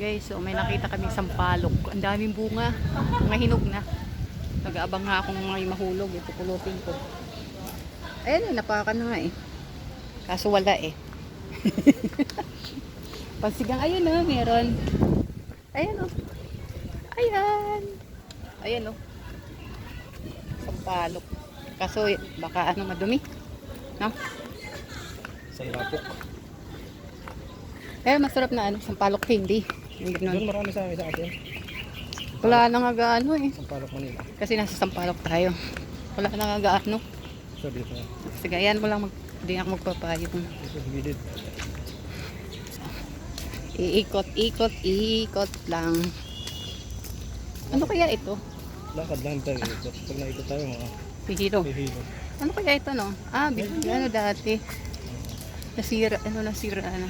Guys, so may nakita kaming sampalok. Ang daming bunga. Mga hinog na. Nag-aabang nga akong may mahulog. Ito pulutin ko. Ayan, napakan na nga eh. Kaso wala eh. Pansigang, ayun oh, meron. Ayan oh. Ayan. Ayan oh. Sampalok. Kaso baka ano madumi. No? Sa lapok. Eh, masarap na ano, sampalok hindi. Yung Doon marami sa amin sa atin. Wala nang agaano eh. Sa Palok Manila. Kasi nasa sampalok tayo. Wala nang agaano. So dito. Sige, ayan mo lang mag, hindi ako gilid. Iikot, ikot, ikot lang. Ano kaya ito? Lakad lang tayo. Pag naikot tayo mga Pihilo. hihilo. Ano kaya ito no? Ah, big, ano dati? Nasira, ano nasira na.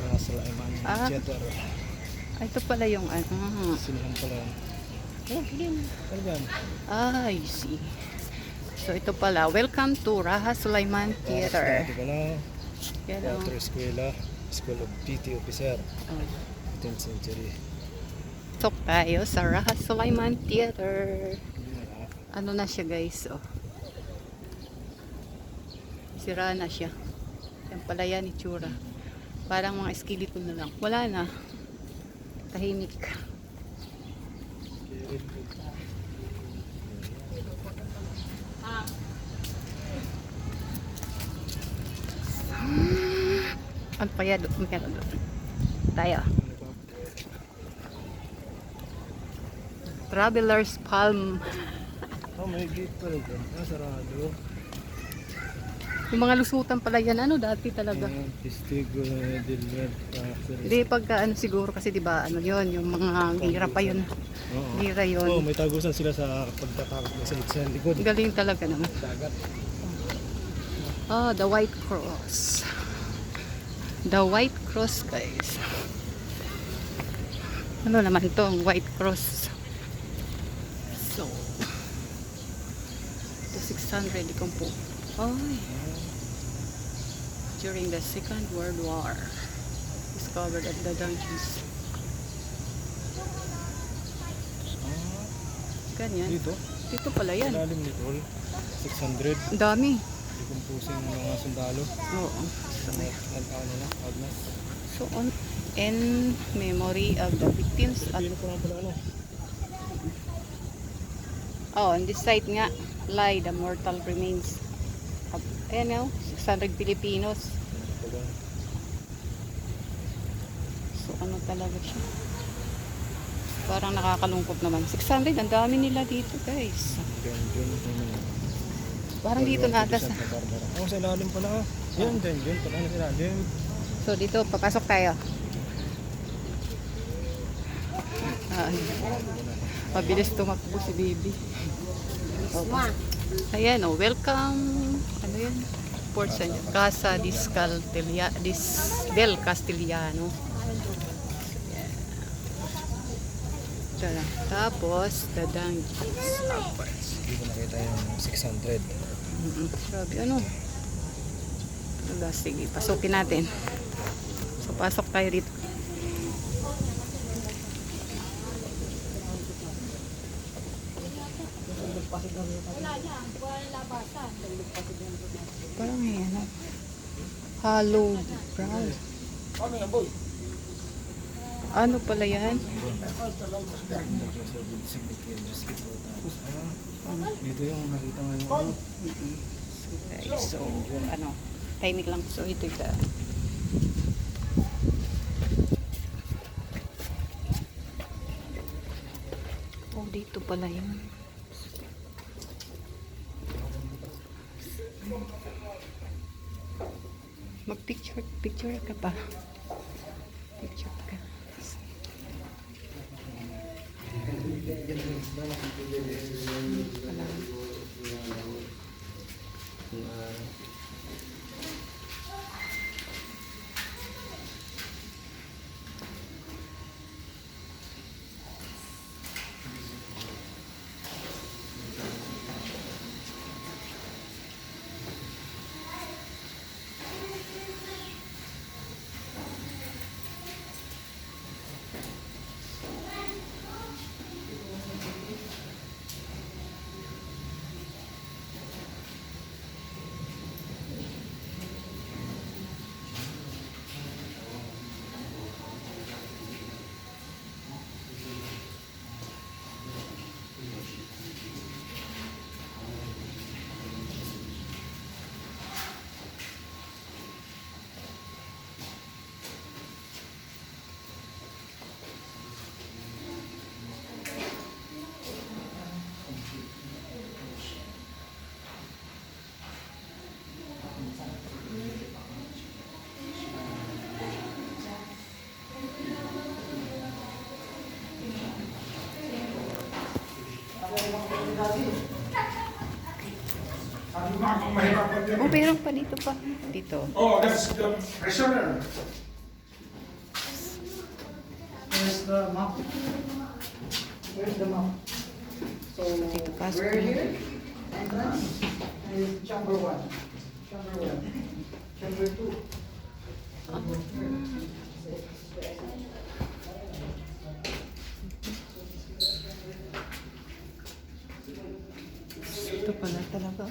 Mga salaiman. Ah. Theater. Ah, ito pala yung ano. Sinihan pala. Oh, yan? Ah, I see. So ito pala, welcome to Raha Sulaiman Theater. Dati ka na. Hello. Water Escuela. School of PT Officer. Oh. 10th century. Talk tayo sa Raha Sulaiman Theater. Ano na siya guys, oh. Sira na siya. Yan pala yan, itsura. Parang mga skeleton na lang. Wala na. Tahimik. Ano pa yan? Meron doon. Tayo. Traveler's Palm. Oh, may gate pala dyan. Ah, sarado. Yung mga lusutan pala yan, ano dati talaga. Testigo del. Ah, sorry. Hindi pagka ano siguro kasi 'di ba ano 'yon, yung mga gira pa 'yun. Oo. Gira Oh, 'yon. may tagusan sila sa pagtatakot sa sa likod. Galing talaga naman. Dagat. Oh, the White Cross. The White Cross, guys. Ano naman 'to, ang White Cross? So, ito 600 ikong po. Ay. During the Second World War, discovered at the dungeons. Ah, Ganyan. dito. Dito pala yan. Ilalim ni Tol. 600. Ang dami. Decomposing ng mga sundalo. Oo. So, may Nag ano na, Agnes. So on in memory of the victims at ano. oh, on this site nga lie the mortal remains ayan o, 600 Filipinos. Pag So ano talaga siya? Parang nakakalungkot naman. 600, ang dami nila dito guys. Parang dito na ata sa... Oh, sa ilalim pala. ah. Yan, dungeon. Pala na sa ilalim. So dito, papasok tayo. Ay, mabilis tumakbo si baby. Okay. Ayan oh, welcome. Ano yan? Port San Casa dis Castilia, dis del Castellano. Ito lang. Tapos, the dungeons upwards. Hindi ko nakita yung 600. Mm-mm. Grabe, ano? Wala, sige, pasukin natin. So, pasok tayo dito. Parang may ano. Hollow brown. Ano pala yan? Dito yung nakita nga yung ano. Okay, so, ano, timing lang. So, ito yung Oh, dito pala yun. Mag-picture, picture ka pa. Picture ka. Wala. Oh, meron pa dito pa. Dito. Oh, that's the prisoner. Where's the map? Where's the map? So, Dito, pasok we're here, entrance, and chamber one. Chamber one. Chamber two. Ito pala talaga.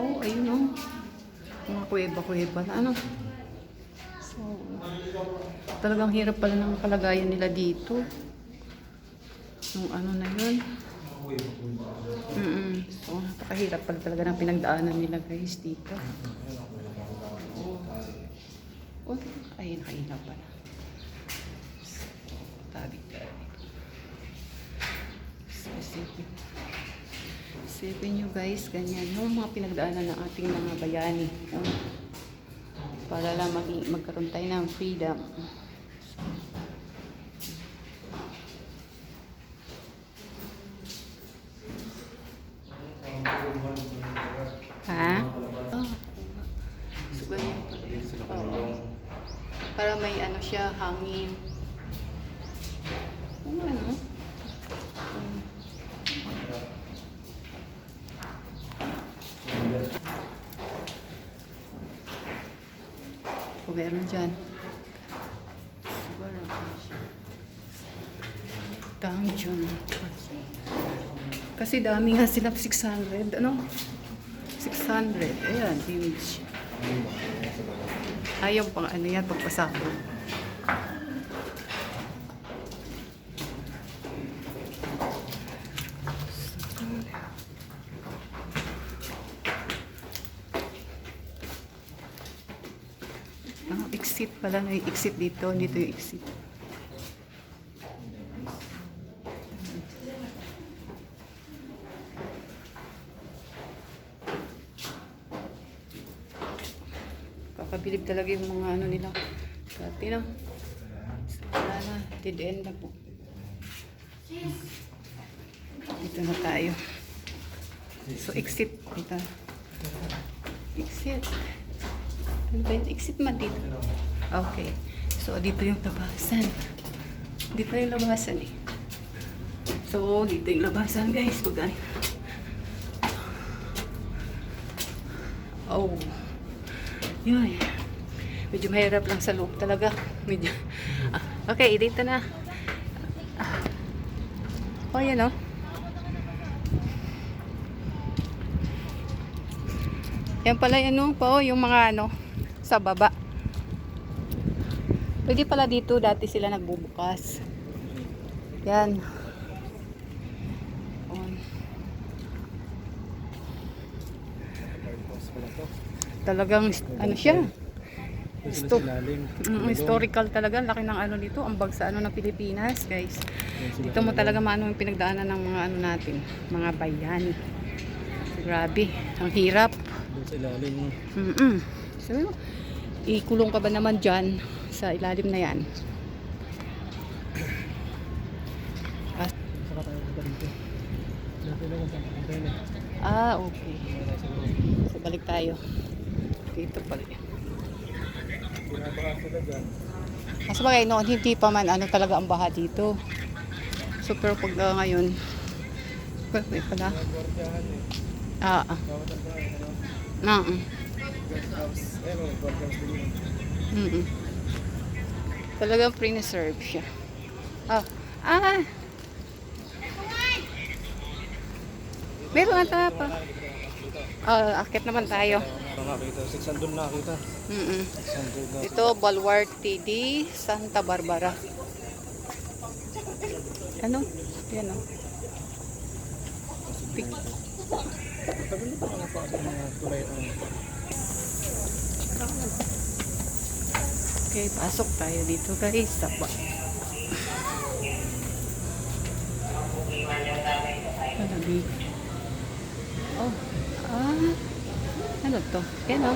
Oh, ayun oh. Mga kuweba-kuweba na ano. So, talagang hirap pala ng kalagayan nila dito. Yung ano na yun. Mm So, napakahirap pala talaga ng pinagdaanan nila guys dito. Oh, ay, nakahina pala. Tabi-tabi. So, isipin. Isipin nyo guys, ganyan. Yung mga pinagdaanan ng ating mga bayani. no? Para lang maging, magkaroon tayo ng freedom. Ha? Oh. So, ganyan. Oo. Para may ano siya, hangin. Ano ano? Um, Kung meron dyan. Dungeon. Kasi dami nga sila 600. Ano? 600. Ayan, huge. Ayaw pang ano yan, pagpasabog. Ah, exit pala. May exit dito. Dito yung exit. Kakabilib talaga yung mga ano nila. Dati na. Wala na. Dead end na po. Dito na tayo. So, exit. Dito. Exit. Ano ba yun? Exit man dito. Okay. So, dito yung labasan. Dito yung labasan eh. So, dito yung labasan guys. Pag Oh. Yun. Medyo mahirap lang sa loob talaga. Medyo. Ah, okay, dito na. Ah. Oh, yan oh. Yan pala yan oh, pa oh, yung mga ano sa baba. Pwede pala dito dati sila nagbubukas. Yan. On. Talagang ano siya? Silalim. Mm, historical talaga, laki ng ano dito, ang bagsa ano ng Pilipinas, guys. Dito mo talaga maano yung pinagdaanan ng mga ano natin, mga bayani. Grabe, ang hirap. Doon sa ilalim. no? Mm-mm. Sabi mo, ikulong ka ba naman dyan sa ilalim na yan? Ah. Ah, okay. So, balik tayo. Dito pala. Mas bagay noon, hindi pa man ano talaga ang baha dito. So, pero pag ah, ngayon, wait pala. Eh. Ah, ah. Ang? Na, mm. Guest house. Eh, mga guardians din. Mm-mm. Talagang pre-reserve siya. Ah, ah. Meron nga tapa. Ah, akit naman tayo. Ito nakita. 600 nakita. Mm-mm. 600 na. Ito, Balwart TD, Santa Barbara. Ano? Yan o. Pic. Tagal na pa pa mga tulay. Ano? Okay, pasok tayo dito guys. Tapa. Malabi. Oh. Ah. Ano to? Yan o.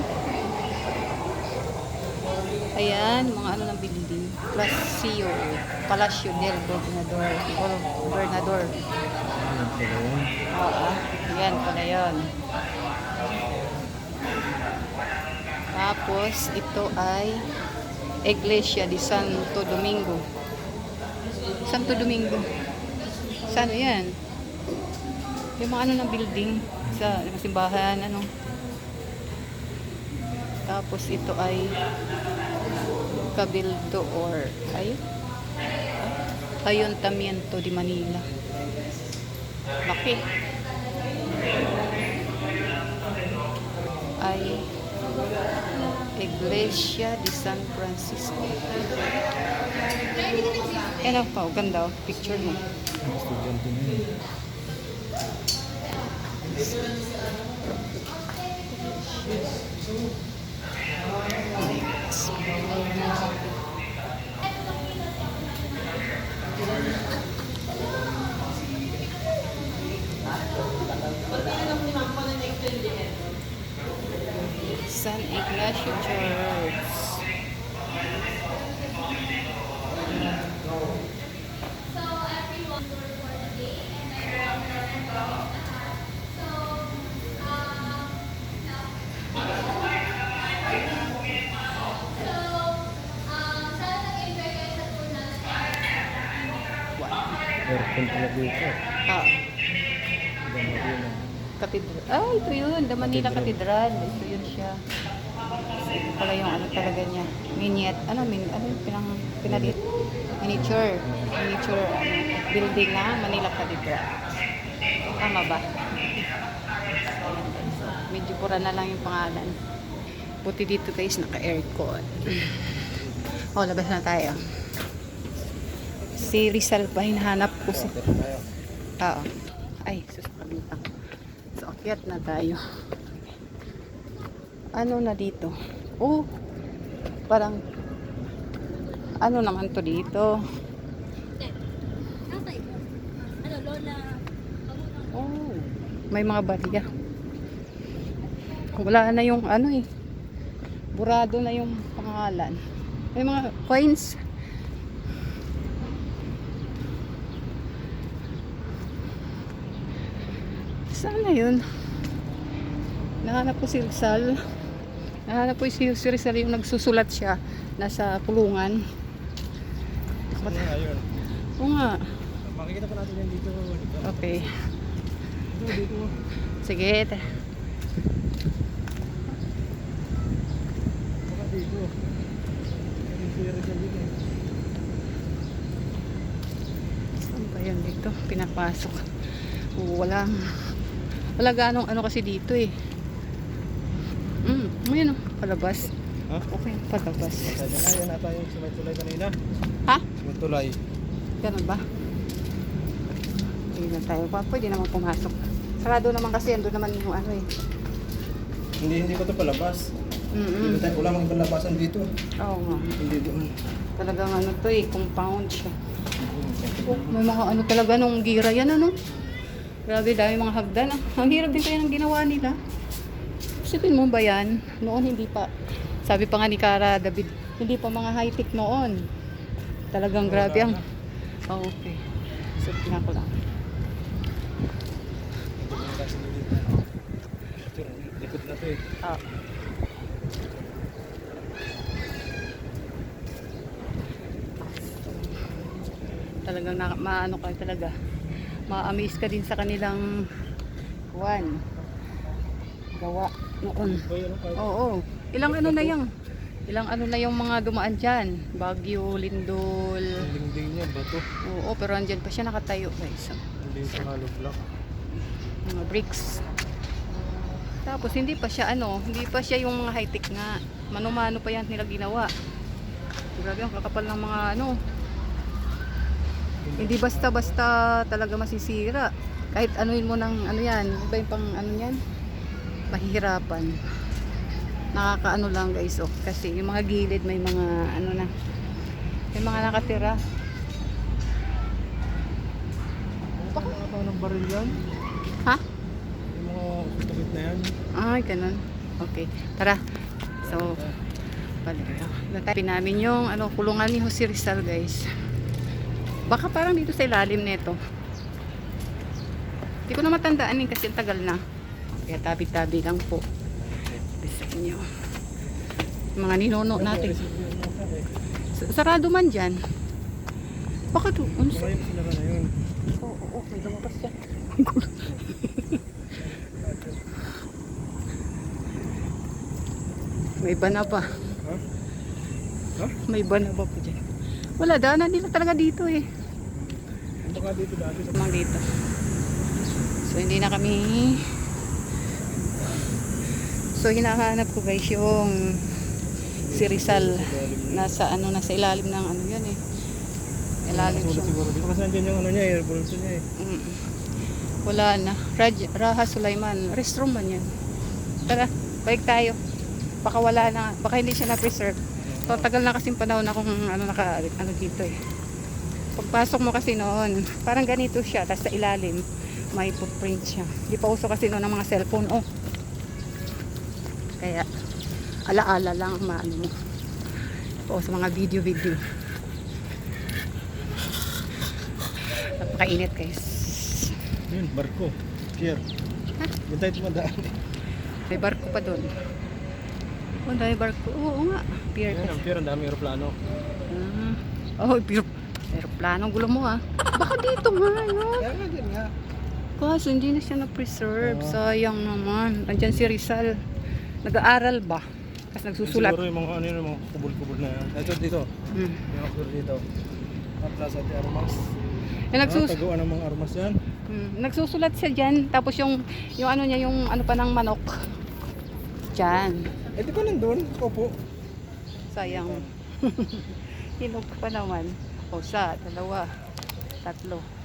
Ayan, mga ano ng building. Palacio. Palacio del Gobernador. Gobernador. Oo. Yan pala yun. Tapos, ito ay Iglesia de Santo Domingo. Santo Domingo. Saan yan? Yung mga ano ng building sa simbahan, ano. Tapos ito ay Cabildo or ay Ayuntamiento de Manila. Laki. Ay Iglesia de San Francisco. Yan ang pa, ganda oh. Picture mo. Yun. San Aircon pala dito. Ah, Ganda rin ah. Katedral. Ah, ito yun. The Manila Cathedral. Ito yun siya. Ito pala yung ano talaga niya. Miniat. Ano, min, ano yung pinang, pinalit? Miniature. Miniature ano, building na Manila Cathedral. Tama ba? So. Medyo pura na lang yung pangalan. Buti dito guys, naka-aircon. O, labas na tayo. Si Rizal pa, hinahanap ko si... Oo. Ay, sus, kabitang. So, akyat na tayo. Ano na dito? Oh, parang, ano naman to dito? Oh, may mga barya. Wala na yung ano eh. Burado na yung pangalan. May mga coins. Sana yun? Nahanap ko si Rizal. Nahanap ko si, si Rizal yung nagsusulat siya. Nasa pulungan. Saan nga yun? Oo nga. Makikita pa natin yan dito. Dito, Okay. dito. dito. Sige. Baka dito. Sira dyan dito. Saan ba yan dito? Pinapasok. Walang, wala ganong ano kasi dito eh. Mm, ayun oh, palabas. Ha? Okay, palabas. Kaya na yung sa may tulay kanina. Ha? Yung tulay. Ganun ba? Hindi na tayo. Pa, pwede naman pumasok. Sarado naman kasi, ando naman yung ano eh. Hindi, hindi ko ito palabas. Mm Dito tayo, wala mang ibang labasan dito. Oo nga. Hindi doon. Talagang ano to eh, compound siya. Oh, may mga ano talaga nung gira yan ano. Grabe, dami mga hagdan. ah. Ang hirap din kaya ng ginawa nila. Isipin mo ba yan? Noon hindi pa. Sabi pa nga ni Cara David, hindi pa mga high-tech noon. Talagang grabe ang... Oh, okay. So, tingnan ko lang. Likod na to eh. Ah. Talagang na, maano ka talaga. Ma-amaze ka din sa kanilang kuwan. Gawa noon. Kahit Oo. Ilang ano na yung Ilang ano na yung mga dumaan dyan. Baguio, Lindol. ang dingding niya, bato. Oo, pero andyan pa siya nakatayo guys. Hindi sa hollow block. mga bricks. Tapos hindi pa siya ano, hindi pa siya yung mga high-tech nga. Mano-mano pa yan nila ginawa. Grabe ang kakapal ng mga ano. Hindi basta-basta talaga masisira. Kahit anuin mo ng ano yan, iba yung pang ano yan, mahihirapan. Nakakaano lang guys, oh. Kasi yung mga gilid may mga ano na, may mga nakatira. Baka mga ng baril yan. Ha? Yung mga tabit na yan. Ay, ganun. Okay. Tara. So, balik. Natapin namin yung ano, kulungan ni Jose Rizal, guys. Baka parang dito sa ilalim nito. Hindi ko na matandaan eh, kasi ang tagal na. Kaya tabi-tabi lang po. Sabi sa inyo. Mga ninono natin. Sa- Sarado man dyan. Ano sa- Baka sinara na yun. Oo, oo, oo, may lumabas yan. may iba na ba? Ha? Ha? May iba na ba po dyan? Wala, daanan nila talaga dito eh. Baka dito dati sa dito. So, hindi na kami... So, hinahanap ko guys yung si Rizal. Nasa ano, nasa ilalim ng ano yan eh. Ilalim siya. siguro dito kasi nandiyan yung ano niya bulto niya eh. Mm. Wala na. Raj, Raha Sulaiman. Restroom man yan. Tara, balik tayo. Baka wala na. Baka hindi siya na-preserve. So, tagal na kasing panahon akong ano, naka, ano dito eh. Pagpasok mo kasi noon, parang ganito siya. Tapos sa ilalim, may footprint siya. Hindi pa uso kasi noon ng mga cellphone. Oh. Kaya, alaala lang ang maano mo. O sa mga video-video. Napakainit guys. Yun, barko. Pier. Diyan tayo tumadaan. May barko pa doon. Oh, dahil barko. Oo nga. Pier Yan, ang pier, ang dami aeroplano. Ah. Oh, pier. Aeroplano. Gulo mo ah. Baka dito nga, no? Kaya nga din nga. Kaso hindi na siya na-preserve. Oo. Sayang naman. Andyan si Rizal. Nag-aaral ba? Kasi nagsusulat. Siguro yung mga ano yun, yung mga kubol-kubol na yan. Ito dito. Hmm. Yung ako dito. At Plaza de Armas. Eh, nagsus Ah, taguan ng mga armas yan. hmm. Nagsusulat siya dyan. Tapos yung, yung ano niya, yung ano pa ng manok. Dyan. Eh di ba nandun? Opo. Sayang. Hinog pa naman. O sa, dalawa, tatlo.